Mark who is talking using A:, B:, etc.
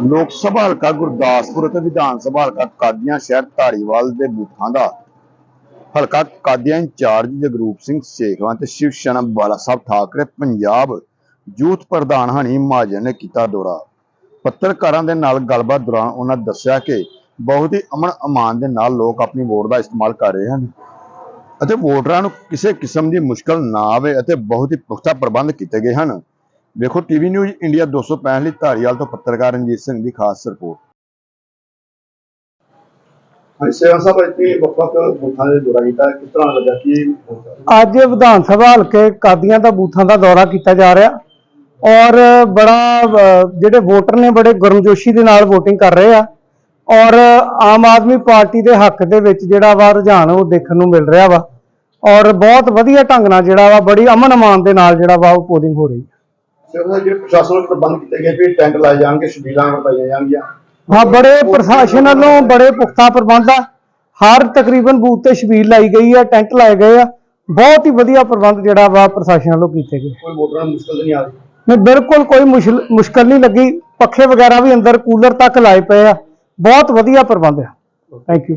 A: ਲੋਕ ਸਭਾ ਹਲਕਾ ਗੁਰਦਾਸਪੁਰ ਅਤੇ ਵਿਧਾਨ ਸਭਾ ਹਲਕਾ ਕਾਦੀਆਂ ਸ਼ਹਿਰ ਧਾਰੀਵਾਲ ਦੇ ਬੂਥਾਂ ਦਾ ਹਲਕਾ ਕਾਦੀਆਂ ਇੰਚਾਰਜ ਜਗਰੂਪ ਸਿੰਘ ਸੇਖਵਾਂ ਤੇ ਸ਼ਿਵ ਸੈਨਾ ਬਾਲਾ ਸਾਹਿਬ ਠਾਕਰੇ ਪੰਜਾਬ ਯੂਥ ਪ੍ਰਧਾਨ ਹਨੀ ਮਹਾਜਨ ਨੇ ਕੀਤਾ ਦੌਰਾ। ਪੱਤਰਕਾਰਾਂ ਦੇ ਨਾਲ ਗੱਲਬਾਤ ਦੌਰਾਨ ਉਹਨਾਂ ਦੱਸਿਆ ਕਿ ਬਹੁਤ ਹੀ ਅਮਨ ਅਮਾਨ ਦੇ ਨਾਲ ਲੋਕ ਆਪਣੀ ਵੋਟ ਦਾ ਇਸਤੇਮਾਲ ਕਰ ਰਹੇ ਹਨ ਅਤੇ ਵੋਟਰਾਂ ਨੂੰ ਕਿਸੇ ਕਿਸਮ ਦੀ ਮੁਸ਼ਕਲ ਨਾ ਆਵੇ ਅਤੇ ਬਹੁਤ ਹੀ ਪੁਖਤਾ ਪ੍ਰਬੰਧ ਕੀਤੇ ਗਏ ਹਨ। ਵੇਖੋ ਟੀਵੀ ਨਿਊਜ਼ ਇੰਡੀਆ 265 ਲਈ ਧਾਰੀਵਾਲ ਤੋਂ ਪੱਤਰਕਾਰ ਰਣਜੀਤ ਸਿੰਘ ਦੀ ਖਾਸ ਰਿਪੋਰਟ।
B: ਹਾਂਜੀ ਸੇਵਾ ਸਾਹਿਬ ਇੱਥੇ ਵੱਖ ਵੱਖ ਬੂਥਾਂ ਦੇ ਦੌਰਾ ਕੀਤਾ। ਕਿਸ ਤਰ੍ਹਾਂ ਲੱਗਾ ਕਿ
C: ਅੱਜ ਵਿਧਾਨ ਸਭਾ ਹਲਕੇ ਕਾਦੀਆਂ ਦਾ ਬੂਥਾਂ ਦਾ ਦੌਰਾ ਕੀਤਾ ਜਾ ਰਿਹਾ ਔਰ ਬੜਾ ਜਿਹੜੇ ਵੋਟਰ ਨੇ ਬੜੇ ਗਰਮਜੋਸ਼ੀ ਦੇ ਨਾਲ VOTING ਕਰ ਰਹੇ ਆ ਔਰ ਆਮ ਆਦਮੀ ਪਾਰਟੀ ਦੇ ਹੱਕ ਦੇ ਵਿੱਚ ਜਿਹੜਾ ਵਾ ਰੁਝਾਨ ਉਹ ਦੇਖਣ ਨੂੰ ਮਿਲ ਰਿਹਾ ਵਾ ਔਰ ਬਹੁਤ ਵਧੀਆ ਢੰਗ ਨਾਲ ਜਿਹੜਾ ਵਾ ਬੜੀ ਅਮਨ ਅਮਾਨ ਦੇ ਨਾਲ ਜਿਹੜਾ ਵਾ ਉਹ ਪੋਲਿੰਗ ਹੋ ਰਹੀ ਹੈ।
B: ਸੇਵਾ ਸਾਹਿਬ ਜਿਹੜੇ ਪ੍ਰਸ਼ਾਸਨ ਵੱਲੋਂ ਪ੍ਰਬੰਧ ਕੀਤੇ ਗਏ ਵੀ ਟੈਂਟ ਲਾਏ ਜਾਣਗੇ ਛਬੀਲਾਂ ਵਰਤਾਈਆਂ ਜਾਣਗੀਆਂ।
C: ਹਾਂ ਬੜੇ ਪ੍ਰਸ਼ਾਸਨ ਵੱਲੋਂ ਬੜੇ ਪੁਖਤਾ ਪ੍ਰਬੰਧ ਆ। ਹਰ ਤਕਰੀਬਨ ਬੂਥ ਤੇ ਛਬੀਲ ਲਾਈ ਗਈ ਆ ਟੈਂਟ ਲਾਏ ਗਏ ਆ। ਬਹੁਤ ਹੀ ਵਧੀਆ ਪ੍ਰਬੰਧ ਜਿਹੜਾ ਵਾ ਪ੍ਰਸ਼ਾਸਨ ਵੱਲੋਂ ਕੀਤੇ ਗਏ।
B: ਕੋਈ ਵੋਟਰਾਂ ਨੂੰ ਮੁਸ਼ਕਲ ਨਹੀਂ ਆ ਰਹੀ?
C: ਨਹੀਂ ਬਿਲਕੁਲ ਕੋਈ ਮੁਸ਼ਕਲ ਨਹੀਂ ਲੱਗੀ। ਪੱਖੇ ਵਗੈਰਾ ਵੀ ਅੰਦਰ ਕੂਲਰ ਤੱਕ ਲਾਏ ਪਏ ਆ। ਬਹੁਤ ਵਧੀਆ ਪ੍ਰਬੰਧ ਆ। Thank you